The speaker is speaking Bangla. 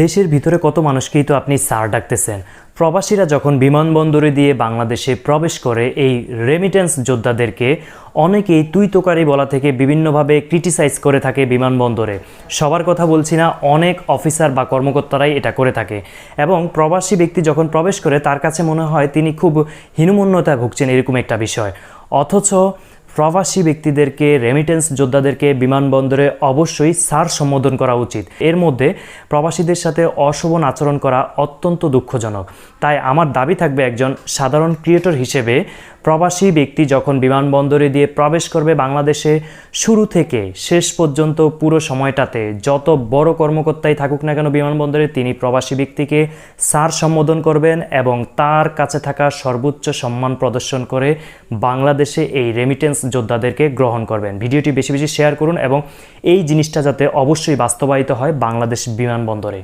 দেশের ভিতরে কত মানুষকেই তো আপনি স্যার ডাকতেছেন। প্রবাসীরা যখন বিমানবন্দরে দিয়ে বাংলাদেশে প্রবেশ করে, এই রেমিটেন্স যোদ্ধাদেরকে অনেকেই তুই তোকারি বলা থেকে বিভিন্নভাবে ক্রিটিসাইজ করে থাকে বিমানবন্দরে। সবার কথা বলছি না, অনেক অফিসার বা কর্মকর্তারাই এটা করে থাকে। এবং প্রবাসী ব্যক্তি যখন প্রবেশ করে, তার কাছে মনে হয় তিনি খুব হীনমন্যতায় ভুগছেন এরকম একটা বিষয়। অথচ প্রবাসী ব্যক্তিদেরকে রেমিটেন্স যোদ্ধাদেরকে বিমানবন্দরে অবশ্যই সার সম্বোধন করা উচিত। এর মধ্যে প্রবাসীদের সাথে অশোভন আচরণ করা অত্যন্ত দুঃখজনক। তাই আমার দাবি থাকবে একজন সাধারণ ক্রিয়েটর হিসেবে প্রবাসী ব্যক্তি যখন বিমানবন্দরে দিয়ে প্রবেশ করবে বাংলাদেশে, শুরু থেকে শেষ পর্যন্ত পুরো সময়টাতে যত বড় কর্মকর্তাই থাকুক না কেন বিমানবন্দরে, তিনি প্রবাসী ব্যক্তিকে স্যার সম্বোধন করবেন এবং তার কাছে থাকা সর্বোচ্চ সম্মান প্রদর্শন করে বাংলাদেশে এই রেমিটেন্স যোদ্ধাদেরকে গ্রহণ করবেন। ভিডিওটি বেশি বেশি শেয়ার করুন এবং এই জিনিসটা যাতে অবশ্যই বাস্তবায়িত হয় বাংলাদেশ বিমানবন্দরে।